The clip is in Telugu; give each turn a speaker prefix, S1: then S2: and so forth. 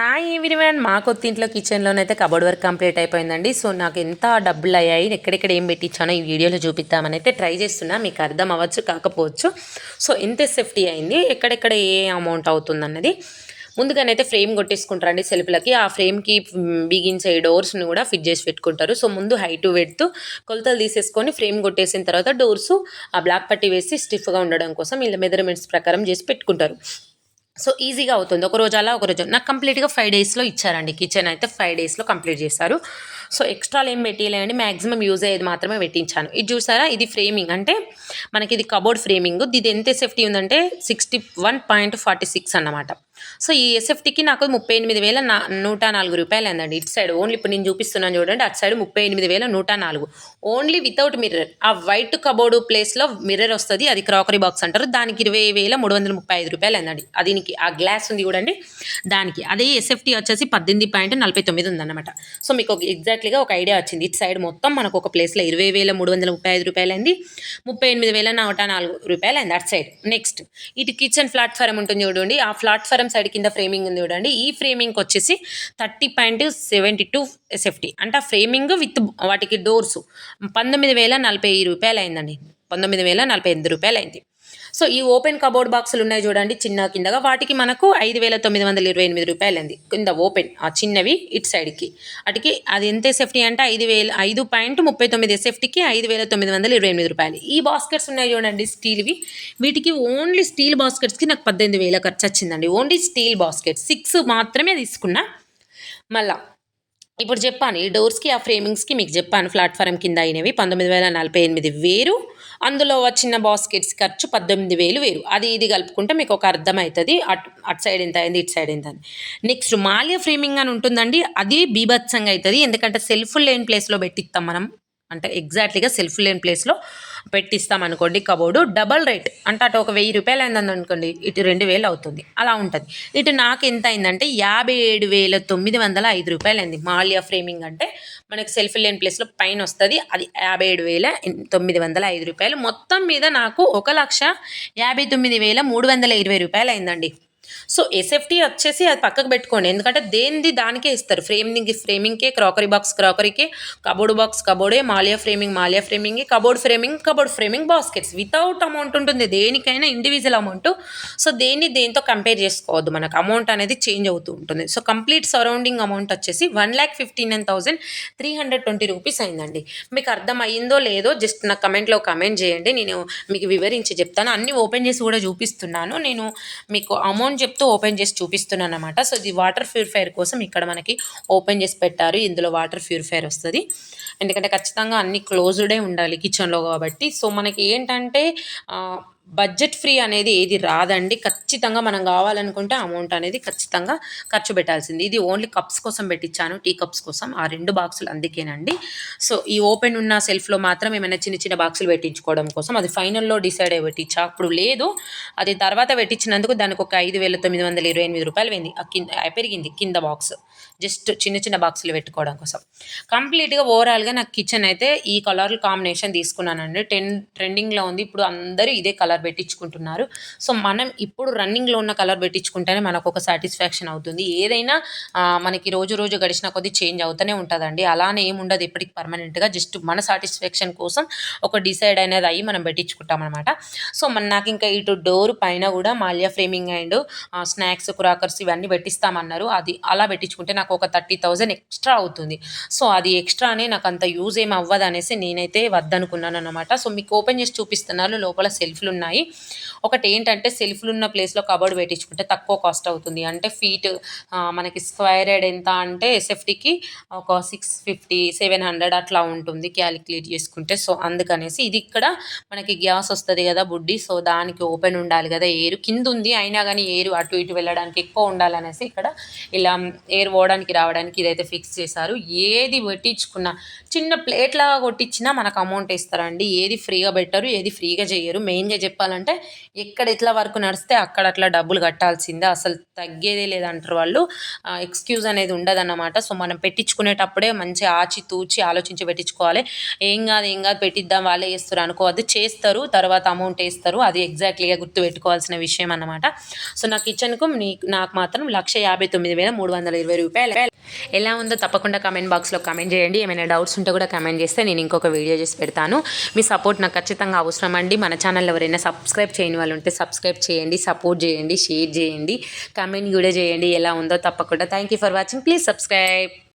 S1: హాయ్ ఎవ్రీవన్ మా కొత్త ఇంట్లో కిచెన్లోనైతే కబోర్డ్ వర్క్ కంప్లీట్ అయిపోయిందండి. సో నాకు ఎంత డబ్బులు అయ్యాయి ఎక్కడెక్కడ ఏం పెట్టించానో ఈ వీడియోలో చూపిద్దామని అయితే ట్రై చేస్తున్నా. మీకు అర్థం అవ్వచ్చు కాకపోవచ్చు. సో ఎంత సేఫ్టీ అయింది ఎక్కడెక్కడ ఏ అమౌంట్ అవుతుంది అన్నది ముందుగానైతే ఫ్రేమ్ కొట్టేసుకుంటారండి సెల్ఫ్లకి. ఆ ఫ్రేమ్కి బిగించే డోర్స్ని కూడా ఫిట్ చేసి పెట్టుకుంటారు. సో ముందు హైట్ పెడుతూ కొలతలు తీసేసుకొని ఫ్రేమ్ కొట్టేసిన తర్వాత డోర్స్ ఆ బ్లాక్ పట్టి వేసి స్టిఫ్గా ఉండడం కోసం వీళ్ళ మెజర్మెంట్స్ ప్రకారం చేసి పెట్టుకుంటారు. సో ఈజీగా అవుతుంది. ఒక రోజు అలా ఒక రోజు నాకు కంప్లీట్గా ఫైవ్ డేస్లో ఇచ్చారండి. కిచెన్ అయితే ఫైవ్ డేస్లో కంప్లీట్ చేశారు. సో ఎక్స్ట్రాలు ఏం పెట్టలేదండి మ్యాక్సిమం యూజ్ అయ్యేది మాత్రమే పెట్టించాను. ఇది చూసారా? ఇది ఫ్రేమింగ్. అంటే మనకి ఇది కబోర్డ్ ఫ్రేమింగ్. ఇది ఎంత సేఫ్టీ ఉందంటే sixty one point forty six అన్నమాట. సో ఈ ఎస్ఎఫ్టీకి నాకు ముప్పై ఎనిమిది వేల నా నూట నాలుగు రూపాయలు అందండి ఇటు సైడ్ ఓన్లీ ఇప్పుడు నేను చూపిస్తున్నాను చూడండి అటు సైడ్ ముప్పై ఎనిమిది వేల నూట నాలుగు. Only without mirror. ఆ వైట్ కబోర్డు ప్లేస్లో మిర్రర్ వస్తుంది అది క్రాకరీ బాక్స్ అంటారు. దానికి ఇరవై వేల మూడు వందల ముప్పై ఐదు రూపాయలు అందండి దీనికి ఆ గ్లాస్ ఉంది చూడండి దానికి. అదే ఎస్ఎఫ్టీ వచ్చేసి పద్దెనిమిది పాయింట్ నలభై తొమ్మిది ఉందన్నమాట. సో మీకు ఎగ్జాక్ట్గా ఎగ్జాక్ట్లీగా ఒక ఐడియా వచ్చింది. ఇటు సైడ్ మొత్తం మనకు ఒక ప్లేస్లో ఇరవై వేల మూడు వందల ముప్పై ఐదు రూపాయలు అయింది. ముప్పై ఎనిమిది వేల నూట నాలుగు రూపాయలు అయింది అటు సైడ్. నెక్స్ట్ ఇటు కిచెన్ ప్లాట్ఫారం ఉంటుంది చూడండి. ఆ ప్లాట్ఫారం సైడ్ కింద ఫ్రేమింగ్ ఉంది చూడండి. ఈ ఫ్రేమింగ్ వచ్చేసి thirty point seventy two safety అంటే ఫ్రేమింగ్ విత్ వాటికి డోర్స్ పంతొమ్మిది వేల నలభై రూపాయలు అయిందండి పంతొమ్మిది వేల నలభై ఎనిమిది రూపాయలు అయింది సో ఈ ఓపెన్ కబోర్డ్ బాక్సులు ఉన్నాయి చూడండి చిన్న కిందగా. వాటికి మనకు ఐదు వేల తొమ్మిది వందల ఇరవై ఎనిమిది రూపాయలు అయింది కింద ఓపెన్ ఆ చిన్నవి ఇటు సైడ్కి. అటుకి అది ఎంత సేఫ్టీ అంటే ఐదు వేల ఐదు పాయింట్ ముప్పై తొమ్మిది సేఫ్టీకి ఐదు వేల తొమ్మిది వందల ఇరవై ఎనిమిది రూపాయలు. ఈ బాస్కెట్స్ ఉన్నాయి చూడండి స్టీల్వి. వీటికి ఓన్లీ స్టీల్ బాస్కెట్స్కి నాకు పద్దెనిమిది వేల ఖర్చు వచ్చిందండి. ఓన్లీ స్టీల్ బాస్కెట్ సిక్స్ మాత్రమే తీసుకున్నా. మళ్ళా ఇప్పుడు చెప్పాను ఈ డోర్స్కి ఆ ఫ్రేమింగ్స్కి మీకు చెప్పాను ప్లాట్ఫారం కింద అయినవి పంతొమ్మిది వేల నలభై ఎనిమిది వేరు. అందులో వచ్చిన బాస్కెట్స్ ఖర్చు పద్దెనిమిది వేలు వేరు. అది ఇది కలుపుకుంటే మీకు ఒక అర్థమవుతుంది. అటు అటు సైడ్ ఎంత అయింది ఇటు సైడ్ ఎంత అని. నెక్స్ట్ మాల్య ఫ్రేమింగ్ అని ఉంటుందండి. అది బీభత్సంగా అవుతుంది. ఎందుకంటే సెల్ఫ్ లేని ప్లేస్లో పెట్టిస్తాం మనం. అంటే ఎగ్జాక్ట్లీగా సెల్ఫ్ లేని ప్లేస్లో పెట్టిస్తాం అనుకోండి కబోర్డు డబల్ రేట్. అంటే అటు ఒక వెయ్యి రూపాయలు అయిందని అనుకోండి ఇటు రెండు వేలు అవుతుంది. అలా ఉంటుంది. ఇటు నాకు ఎంత అయిందంటే యాభై ఏడు వేల తొమ్మిది వందల ఐదు రూపాయలు అయింది. మాల్యా ఫ్రేమింగ్ అంటే మనకు సెల్ఫ్ లేని ప్లేస్లో పైన వస్తుంది అది యాభై ఏడు వేల తొమ్మిది వందల ఐదు రూపాయలు. మొత్తం మీద నాకు ఒక లక్ష యాభై తొమ్మిది వేల మూడు వందల ఇరవై రూపాయలు అయిందండి. సో ఎస్ఎఫ్టీ వచ్చేసి అది పక్కకు పెట్టుకోండి. ఎందుకంటే దేనిది దానికే ఇస్తారు. ఫ్రేమింగ్ ఫ్రేమింగ్కే క్రాకరీ బాక్స్ క్రాకరీకే కబోర్డ్ బాక్స్ కబోర్డే మాలియా framing Malia framing cupboard framing cupboard framing baskets without amount ఉంటుంది. దేనికైనా ఇండివిజువల్ అమౌంట్ సో దేన్ని దేంతో కంపేర్ చేసుకోవద్దు. మనకు అమౌంట్ అనేది చేంజ్ అవుతూ ఉంటుంది. సో కంప్లీట్ సరౌండింగ్ అమౌంట్ వచ్చేసి one lakh fifty nine thousand three hundred twenty rupees అయిందండి. మీకు అర్థం అయ్యిందో లేదో జస్ట్ నా కమెంట్లో కమెంట్ చేయండి. నేను మీకు వివరించి చెప్తాను. అన్నీ ఓపెన్ చేసి కూడా చూపిస్తున్నాను. నేను మీకు అమౌంట్ చెప్తూ ఓపెన్ చేసి చూపిస్తున్నాను అనమాట సో ఇది వాటర్ ప్యూరిఫైర్ కోసం ఇక్కడ మనకి ఓపెన్ చేసి పెట్టారు. ఇందులో వాటర్ ప్యూరిఫైర్ వస్తుంది. ఎందుకంటే ఖచ్చితంగా అన్ని క్లోజ్డే ఉండాలి కిచెన్లో కాబట్టి. సో మనకి ఏంటంటే బడ్జెట్ ఫ్రీ అనేది ఏది రాదండి. ఖచ్చితంగా మనం కావాలనుకుంటే అమౌంట్ అనేది ఖచ్చితంగా ఖర్చు పెట్టాల్సింది. ఇది ఓన్లీ కప్స్ కోసం పెట్టించాను. టీ కప్స్ కోసం. ఆ రెండు బాక్సులు అందుకేనండి. సో ఈ ఓపెన్ ఉన్న సెల్ఫ్లో మాత్రం ఏమైనా చిన్న చిన్న బాక్సులు పెట్టించుకోవడం కోసం అది ఫైనల్లో డిసైడ్ అయ్యి పెట్టించా. అప్పుడు లేదు. అది తర్వాత పెట్టించినందుకు దానికి ఒక ఐదు వేల తొమ్మిది వందల ఇరవై ఎనిమిది రూపాయలు పోయింది. కింద పెరిగింది కింద బాక్స్. జస్ట్ చిన్న చిన్న బాక్సులు పెట్టుకోవడం కోసం. కంప్లీట్గా ఓవరాల్గా నాకు కిచెన్ అయితే ఈ కలర్ కాంబినేషన్ తీసుకున్నానండి. టెన్ ట్రెండింగ్లో ఉంది. ఇప్పుడు అందరూ ఇదే కలర్ పెట్టించుకుంటున్నారు. సో మనం ఇప్పుడు రన్నింగ్లో ఉన్న కలర్ పెట్టించుకుంటేనే మనకు ఒక సాటిస్ఫాక్షన్ అవుతుంది. ఏదైనా మనకి రోజు రోజు గడిచిన కొద్ది చేంజ్ అవుతూనే ఉంటుందండి. అలానే ఏముండదు ఇప్పటికి ఎప్పటికి పర్మనెంట్గా. జస్ట్ మన సాటిస్ఫాక్షన్ కోసం ఒక డిసైడ్ అనేది అయ్యి మనం పెట్టించుకుంటాం అనమాట సో మన నాకు ఇంకా ఇటు డోర్ పైన కూడా మాల్యా ఫ్రేమింగ్ అండ్ స్నాక్స్ క్రాకర్స్ ఇవన్నీ పెట్టిస్తామన్నారు. అది అలా పెట్టించుకుంటే నాకు ఒక థర్టీ థౌజండ్ ఎక్స్ట్రా అవుతుంది. సో అది ఎక్స్ట్రానే నాకు అంత యూజ్ ఏం అవ్వదు అనేసి నేనైతే వద్దనుకున్నాను అనమాట సో మీకు ఓపెన్ చేసి చూపిస్తున్నాను. లోపల సెల్ఫ్లు ఉన్నాయి ఒకటి ఏంటంటే సెల్ఫ్లు ఉన్న ప్లేస్లో కబోర్డ్ పెట్టించుకుంటే తక్కువ కాస్ట్ అవుతుంది. అంటే ఫీట్ మనకి స్క్వేర్ హెడ్ ఎంత అంటే ఎస్ఎఫ్టీకి ఒక సిక్స్ ఫిఫ్టీ సెవెన్ హండ్రెడ్ అట్లా ఉంటుంది క్యాలిక్యులేట్ చేసుకుంటే. సో అందుకనేసి ఇది ఇక్కడ మనకి గ్యాస్ వస్తుంది కదా బుడ్డి సో దానికి ఓపెన్ ఉండాలి కదా ఎయిర్. కింద ఉంది అయినా కానీ ఎయిర్ అటు ఇటు వెళ్ళడానికి ఎక్కువ ఉండాలనేసి ఇక్కడ ఇలా ఎయిర్ పోవడానికి రావడానికి ఇదైతే ఫిక్స్ చేశారు. ఏది పెట్టించుకున్నా చిన్న ప్లేట్ లాగా కొట్టించినా మనకు అమౌంట్ ఇస్తారండి ఏది ఫ్రీగా పెట్టరు ఏది ఫ్రీగా చేయరు. మెయిన్గా చెప్పాలంటే ఎక్కడ ఎట్లా వరకు నడిస్తే అక్కడ అట్లా డబ్బులు కట్టాల్సిందే. అసలు తగ్గేదే లేదంటారు వాళ్ళు. ఎక్స్క్యూజ్ అనేది ఉండదన్నమాట. సో మనం పెట్టించుకునేటప్పుడే మంచి ఆచి తూచి ఆలోచించి పెట్టించుకోవాలి. ఏం కాదు ఏం కాదు పెట్టిద్దాం వాళ్ళే చేస్తారు అనుకోవద్దు. చేస్తారు తర్వాత అమౌంట్ వేస్తారు. అది ఎగ్జాక్ట్లీగా గుర్తు పెట్టుకోవాల్సిన విషయం అన్నమాట. సో నా కిచెన్కు నీకు నాకు మాత్రం లక్ష యాభై తొమ్మిది వేల మూడు వందల ఇరవై రూపాయలు ఎలా ఉందో తప్పకుండా కమెంట్ బాక్స్లో కమెంట్ చేయండి. ఏమైనా డౌట్స్ ఉంటే కూడా కమెంట్ చేస్తే నేను ఇంకొక వీడియో చేసి పెడతాను. మీ సపోర్ట్ నాకు ఖచ్చితంగా అవసరం అండి. మన ఛానల్ ఎవరైనా సబ్స్క్రైబ్ చేయని వాళ్ళు ఉంటే సబ్స్క్రైబ్ చేయండి సపోర్ట్ చేయండి షేర్ చేయండి కమెంట్ కూడా చేయండి. ఎలా ఉందో తప్పకుండా. Thank you for watching please subscribe